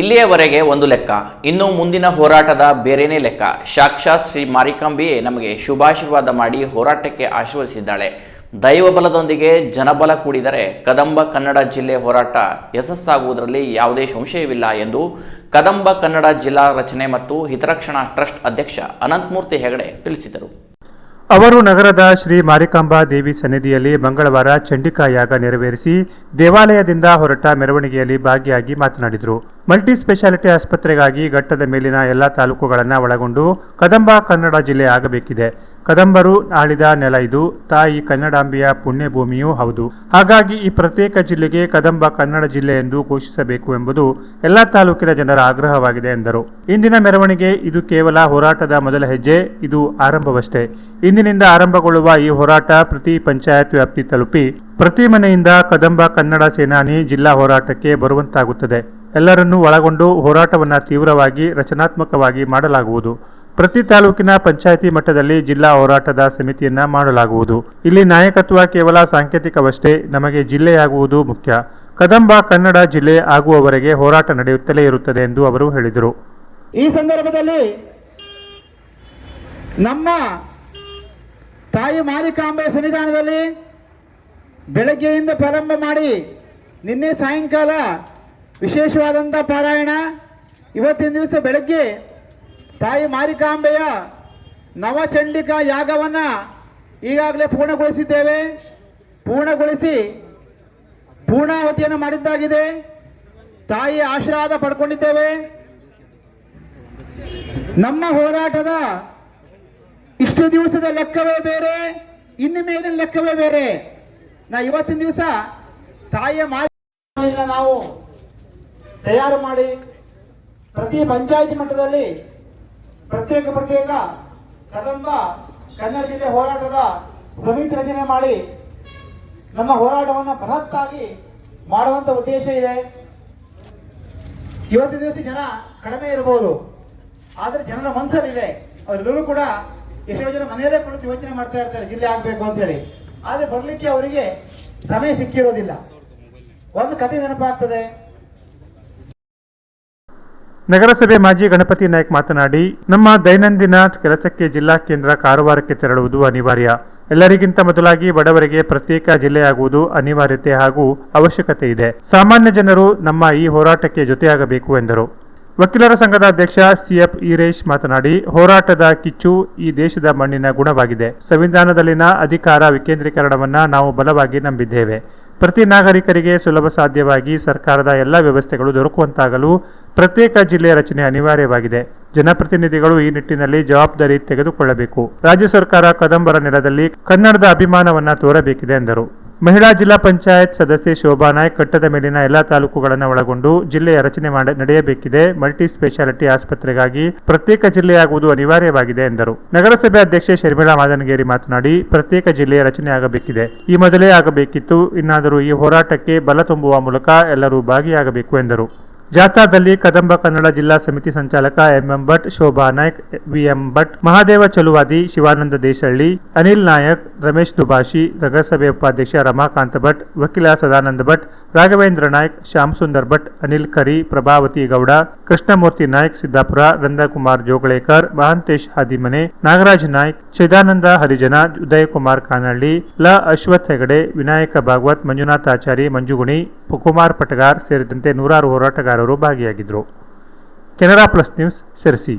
ಇಲ್ಲಿಯವರೆಗೆ ಒಂದು ಲೆಕ್ಕ. ಇನ್ನು ಮುಂದಿನ ಹೋರಾಟದ ಬೇರೆನೇ ಲೆಕ್ಕ. ಸಾಕ್ಷಾತ್ ಶ್ರೀ ಮಾರಿಕಾಂಬಿಯೇ ನಮಗೆ ಶುಭಾಶೀರ್ವಾದ ಮಾಡಿ ಹೋರಾಟಕ್ಕೆ ಆಶೀರ್ವದಿಸಿದ್ದಾಳೆ. ದೈವಬಲದೊಂದಿಗೆ ಜನಬಲ ಕೂಡಿದರೆ ಕದಂಬ ಕನ್ನಡ ಜಿಲ್ಲೆ ಹೋರಾಟ ಯಶಸ್ಸಾಗುವುದರಲ್ಲಿ ಯಾವುದೇ ಸಂಶಯವಿಲ್ಲ ಎಂದು ಕದಂಬ ಕನ್ನಡ ಜಿಲ್ಲಾ ರಚನೆ ಮತ್ತು ಹಿತರಕ್ಷಣಾ ಟ್ರಸ್ಟ್ ಅಧ್ಯಕ್ಷ ಅನಂತಮೂರ್ತಿ ಹೆಗಡೆ ತಿಳಿಸಿದರು. ಅವರು ನಗರದ ಶ್ರೀ ಮಾರಿಕಾಂಬಾ ದೇವಿ ಸನ್ನಿಧಿಯಲ್ಲಿ ಮಂಗಳವಾರ ಚಂಡಿಕಾ ಯಾಗ ನೆರವೇರಿಸಿ ದೇವಾಲಯದಿಂದ ಹೊರಟ ಮೆರವಣಿಗೆಯಲ್ಲಿ ಭಾಗಿಯಾಗಿ ಮಾತನಾಡಿದರು. ಮಲ್ಟಿ ಸ್ಪೆಷಾಲಿಟಿ ಆಸ್ಪತ್ರೆಗಾಗಿ ಘಟ್ಟದ ಮೇಲಿನ ಎಲ್ಲ ತಾಲೂಕುಗಳನ್ನು ಒಳಗೊಂಡು ಕದಂಬ ಕನ್ನಡ ಜಿಲ್ಲೆ ಆಗಬೇಕಿದೆ. ಕದಂಬರು ಆಳಿದ ನೆಲ ಇದು. ತಾಯಿ ಕನ್ನಡಾಂಬೆಯ ಪುಣ್ಯಭೂಮಿಯೂ ಹೌದು. ಹಾಗಾಗಿ ಈ ಪ್ರತ್ಯೇಕ ಜಿಲ್ಲೆಗೆ ಕದಂಬ ಕನ್ನಡ ಜಿಲ್ಲೆ ಎಂದು ಘೋಷಿಸಬೇಕು ಎಂಬುದು ಎಲ್ಲ ತಾಲೂಕಿನ ಜನರ ಆಗ್ರಹವಾಗಿದೆ ಎಂದರು. ಇಂದಿನ ಮೆರವಣಿಗೆ ಇದು ಕೇವಲ ಹೋರಾಟದ ಮೊದಲ ಹೆಜ್ಜೆ, ಇದು ಆರಂಭವಷ್ಟೇ. ಇಂದಿನಿಂದ ಆರಂಭಗೊಳ್ಳುವ ಈ ಹೋರಾಟ ಪ್ರತಿ ಪಂಚಾಯತ್ ವ್ಯಾಪ್ತಿ ತಲುಪಿ ಪ್ರತಿ ಮನೆಯಿಂದ ಕದಂಬ ಕನ್ನಡ ಸೇನಾನಿ ಜಿಲ್ಲಾ ಹೋರಾಟಕ್ಕೆ ಬರುವಂತಾಗುತ್ತದೆ. ಎಲ್ಲರನ್ನೂ ಒಳಗೊಂಡು ಹೋರಾಟವನ್ನು ತೀವ್ರವಾಗಿ, ರಚನಾತ್ಮಕವಾಗಿ ಮಾಡಲಾಗುವುದು. ಪ್ರತಿ ತಾಲೂಕಿನ ಪಂಚಾಯಿತಿ ಮಟ್ಟದಲ್ಲಿ ಜಿಲ್ಲಾ ಹೋರಾಟದ ಸಮಿತಿಯನ್ನ ಮಾಡಲಾಗುವುದು. ಇಲ್ಲಿ ನಾಯಕತ್ವ ಕೇವಲ ಸಾಂಕೇತಿಕವಷ್ಟೇ, ನಮಗೆ ಜಿಲ್ಲೆಯಾಗುವುದು ಮುಖ್ಯ. ಕದಂಬ ಕನ್ನಡ ಜಿಲ್ಲೆ ಆಗುವವರೆಗೆ ಹೋರಾಟ ನಡೆಯುತ್ತಲೇ ಇರುತ್ತದೆ ಎಂದು ಅವರು ಹೇಳಿದರು. ಈ ಸಂದರ್ಭದಲ್ಲಿ ನಮ್ಮ ತಾಯಿ ಮಾರಿಕಾಂಬೆ ಸನ್ನಿಧಾನದಲ್ಲಿ ಬೆಳಗ್ಗೆಯಿಂದ ಪ್ರಾರಂಭ ಮಾಡಿ ನಿನ್ನೆ ಸಾಯಂಕಾಲ ವಿಶೇಷವಾದಂಥ ಪಾರಾಯಣ. ಇವತ್ತಿನ ದಿವಸ ಬೆಳಗ್ಗೆ ತಾಯಿ ಮಾರಿಕಾಂಬೆಯ ನವಚಂಡಿಕಾ ಯಾಗವನ್ನು ಈಗಾಗಲೇ ಪೂರ್ಣಗೊಳಿಸಿದ್ದೇವೆ. ಪೂರ್ಣಗೊಳಿಸಿ ಪೂರ್ಣಾವತಿಯನ್ನು ಮಾಡಿದ್ದಾಗಿದೆ. ತಾಯಿಯ ಆಶೀರ್ವಾದ ಪಡ್ಕೊಂಡಿದ್ದೇವೆ. ನಮ್ಮ ಹೋರಾಟದ ಇಷ್ಟು ದಿವಸದ ಲೆಕ್ಕವೇ ಬೇರೆ, ಇನ್ನು ಮೇಲಿನ ಲೆಕ್ಕವೇ ಬೇರೆ. ನಾ ಇವತ್ತಿನ ದಿವಸ ತಾಯಿಯ ಮಾತಿನಿಂದ ನಾವು ತಯಾರು ಮಾಡಿ ಪ್ರತಿ ಪಂಚಾಯತಿ ಮಟ್ಟದಲ್ಲಿ ಪ್ರತ್ಯೇಕ ಪ್ರತ್ಯೇಕ ಕದಂಬ ಕನ್ನಡ ಜಿಲ್ಲೆ ಹೋರಾಟದ ಸಮಿತಿ ರಚನೆ ಮಾಡಿ ನಮ್ಮ ಹೋರಾಟವನ್ನು ಬೃಹತ್ತಾಗಿ ಮಾಡುವಂತ ಉದ್ದೇಶ ಇದೆ. ಇವತ್ತಿನ ದಿವಸ ಜನ ಕಡಿಮೆ ಇರಬಹುದು, ಆದರೆ ಜನರ ಮನಸ್ಸಲ್ಲಿದೆ. ಅವರೆಲ್ಲರೂ ಕೂಡ ಎಷ್ಟೋ ಜನ ಮನೆಯಲ್ಲೇ ಕುಳಿತು ಯೋಚನೆ ಮಾಡ್ತಾ ಇರ್ತಾರೆ ಜಿಲ್ಲೆ ಆಗಬೇಕು ಅಂತ ಹೇಳಿ. ಆದ್ರೆ ಬರ್ಲಿಕ್ಕೆ ಅವರಿಗೆ ಸಮಯ ಸಿಕ್ಕಿರೋದಿಲ್ಲ. ಒಂದು ಕತೆ ನೆನಪಾಗ್ತದೆ. ನಗರಸಭೆ ಮಾಜಿ ಗಣಪತಿ ನಾಯ್ಕ್ ಮಾತನಾಡಿ, ನಮ್ಮ ದೈನಂದಿನ ಕೆಲಸಕ್ಕೆ ಜಿಲ್ಲಾ ಕೇಂದ್ರ ಕಾರವಾರಕ್ಕೆ ತೆರಳುವುದು ಅನಿವಾರ್ಯ. ಎಲ್ಲರಿಗಿಂತ ಮೊದಲಾಗಿ ಬಡವರಿಗೆ ಪ್ರತ್ಯೇಕ ಜಿಲ್ಲೆಯಾಗುವುದು ಅನಿವಾರ್ಯತೆ ಹಾಗೂ ಅವಶ್ಯಕತೆ ಇದೆ. ಸಾಮಾನ್ಯ ಜನರು ನಮ್ಮ ಈ ಹೋರಾಟಕ್ಕೆ ಜೊತೆಯಾಗಬೇಕು ಎಂದರು. ವಕೀಲರ ಸಂಘದ ಅಧ್ಯಕ್ಷ ಸಿಎಫ್ ಈರೇಶ್ ಮಾತನಾಡಿ, ಹೋರಾಟದ ಕಿಚ್ಚು ಈ ದೇಶದ ಮಣ್ಣಿನ ಗುಣವಾಗಿದೆ. ಸಂವಿಧಾನದಲ್ಲಿನ ಅಧಿಕಾರ ವಿಕೇಂದ್ರೀಕರಣವನ್ನು ನಾವು ಬಲವಾಗಿ ನಂಬಿದ್ದೇವೆ. ಪ್ರತಿ ನಾಗರಿಕರಿಗೆ ಸುಲಭ ಸಾಧ್ಯವಾಗಿ ಸರ್ಕಾರದ ಎಲ್ಲ ವ್ಯವಸ್ಥೆಗಳು ದೊರಕುವಂತಾಗಲು ಪ್ರತ್ಯೇಕ ಜಿಲ್ಲೆ ರಚನೆ ಅನಿವಾರ್ಯವಾಗಿದೆ. ಜನಪ್ರತಿನಿಧಿಗಳು ಈ ನಿಟ್ಟಿನಲ್ಲಿ ಜವಾಬ್ದಾರಿ ತೆಗೆದುಕೊಳ್ಳಬೇಕು. ರಾಜ್ಯ ಸರ್ಕಾರ ಕದಂಬರ ನೆಲದಲ್ಲಿ ಕನ್ನಡದ ಅಭಿಮಾನವನ್ನು ತೋರಬೇಕಿದೆ ಎಂದರು. ಮಹಿಳಾ ಜಿಲ್ಲಾ ಪಂಚಾಯತ್ ಸದಸ್ಯೆ ಶೋಭಾ ನಾಯ್ ಕಟ್ಟದ ಮೇಲಿನ ಎಲ್ಲಾ ತಾಲೂಕುಗಳನ್ನು ಒಳಗೊಂಡು ಜಿಲ್ಲೆಯ ರಚನೆ ಮಾಡ ನಡೆಯಬೇಕಿದೆ. ಮಲ್ಟಿ ಸ್ಪೆಷಾಲಿಟಿ ಆಸ್ಪತ್ರೆಗಾಗಿ ಪ್ರತ್ಯೇಕ ಜಿಲ್ಲೆಯಾಗುವುದು ಅನಿವಾರ್ಯವಾಗಿದೆ ಎಂದರು. ನಗರಸಭೆ ಅಧ್ಯಕ್ಷೆ ಶರ್ಮಿಳಾ ಮಾದನಗೇರಿ ಮಾತನಾಡಿ, ಪ್ರತ್ಯೇಕ ಜಿಲ್ಲೆಯ ರಚನೆ ಆಗಬೇಕಿದೆ. ಈ ಮೊದಲೇ ಆಗಬೇಕಿತ್ತು. ಇನ್ನಾದರೂ ಈ ಹೋರಾಟಕ್ಕೆ ಬಲ ತುಂಬುವ ಮೂಲಕ ಎಲ್ಲರೂ ಭಾಗಿಯಾಗಬೇಕು ಎಂದರು. ಜಾಥಾದಲ್ಲಿ ಕದಂಬ ಕನ್ನಡ ಜಿಲ್ಲಾ ಸಮಿತಿ ಸಂಚಾಲಕ ಎಂಎಂ ಭಟ್, ಶೋಭಾ ನಾಯ್ಕ್, ವಿಎಂ ಭಟ್, ಮಹಾದೇವ ಚಲುವಾದಿ ಶಿವಾನಂದ ದೇಶಹಳ್ಳಿ ಅನಿಲ್ ನಾಯಕ್, ರಮೇಶ್ ದುಭಾಷಿ ನಗರಸಭೆ ಉಪಾಧ್ಯಕ್ಷ ರಮಾಕಾಂತ ಭಟ್, ವಕೀಲ ಸದಾನಂದ ಭಟ್ ರಾಘವೇಂದ್ರ ನಾಯ್ಕ್, ಶ್ಯಾಮ್ ಸುಂದರ್ ಭಟ್, ಅನಿಲ್ ಕರಿ, ಪ್ರಭಾವತಿ ಗೌಡ, ಕೃಷ್ಣಮೂರ್ತಿ ನಾಯ್ಕ್, ಸಿದ್ದಾಪುರ, ರಂದಕುಮಾರ್ ಜೋಗಳೇಕರ್, ಮಹಾಂತೇಶ್ ಹಾದಿಮನೆ, ನಾಗರಾಜ್ ನಾಯ್ಕ್, ಚಿದಾನಂದ ಹರಿಜನ, ಉದಯಕುಮಾರ್ ಕಾನಹಳ್ಳಿ ಲ ಅಶ್ವಥ್ ಹೆಗಡೆ, ವಿನಾಯಕ ಭಾಗವತ್, ಮಂಜುನಾಥ್ ಆಚಾರಿ, ಮಂಜುಗುಣಿ, ಕುಮಾರ್ ಪಟಗಾರ್ ಸೇರಿದಂತೆ ನೂರಾರು ಹೋರಾಟಗಾರರು ಭಾಗಿಯಾಗಿದ್ದರು. Canara plus news ಸೆರಸಿ